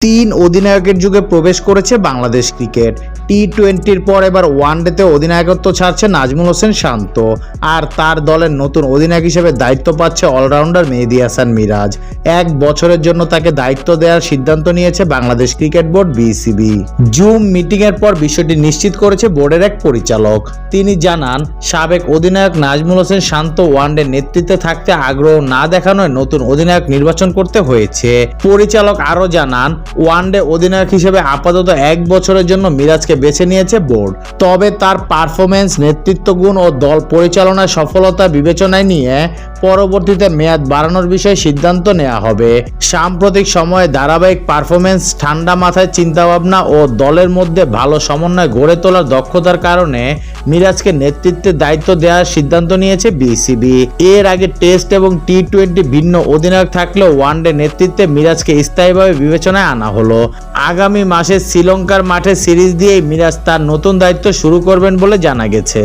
তিন অধিনায়কের যুগে প্রবেশ করেছে বাংলাদেশ ক্রিকেট। টি টোয়েন্টির পর এবার ওয়ানডেতে অধিনায়কত্ব ছাড়ছে নাজমুল হোসেন শান্ত। আর তার দলের নতুন অধিনায়ক হিসেবে দায়িত্ব পাচ্ছে অলরাউন্ডার মেহেদি হাসান মিরাজ। এক বছরের জন্য তাকে দায়িত্ব দেওয়ার সিদ্ধান্ত নিয়েছে Bangladesh cricket board BCB zoom meeting এর পর বিষয়টি নিশ্চিত করেছে বোর্ডের এক পরিচালক। তিনি জানান, সাবেক অধিনায়ক নাজমুল হোসেন শান্ত ওয়ানডে নেতৃত্বে থাকতে আগ্রহ না দেখানোয় নতুন অধিনায়ক নির্বাচন করতে হয়েছে। পরিচালক আরও জানান ওয়ানডে অধিনায়ক হিসেবে আপাতত এক বছরের জন্য মিরাজকে বেছে নিয়েছে বোর্ড। তবে তার পারফরমেন্স নেতৃত্ব গুণ ও দল পরিচালনার সফলতা বিবেচনায় নিয়ে পরবর্তীতে মেয়াদ বাড়ানোর বিষয়ে সিদ্ধান্ত নেওয়া হবে। সাম্প্রতিক সময়ে ধারাবাহিক পারফরমেন্স ঠান্ডা মাথায় চিন্তাভাবনা ও দলের মধ্যে ভালো সমন্বয় গড়ে তোলার দক্ষতার কারণে মিরাজকে নেতৃত্বে দায়িত্ব দেওয়ার সিদ্ধান্ত নিয়েছে বিসিবি। এর আগে টেস্ট এবং টি টোয়েন্টি ভিন্ন অধিনায়ক থাকলেও ওয়ান ডে নেতৃত্বে মিরাজকে স্থায়ীভাবে বিবেচনায় আনা হলো। আগামী মাসে শ্রীলঙ্কার মাঠে সিরিজ দিয়েই মিরাজ তার নতুন দায়িত্ব শুরু করবেন বলে জানা গেছে।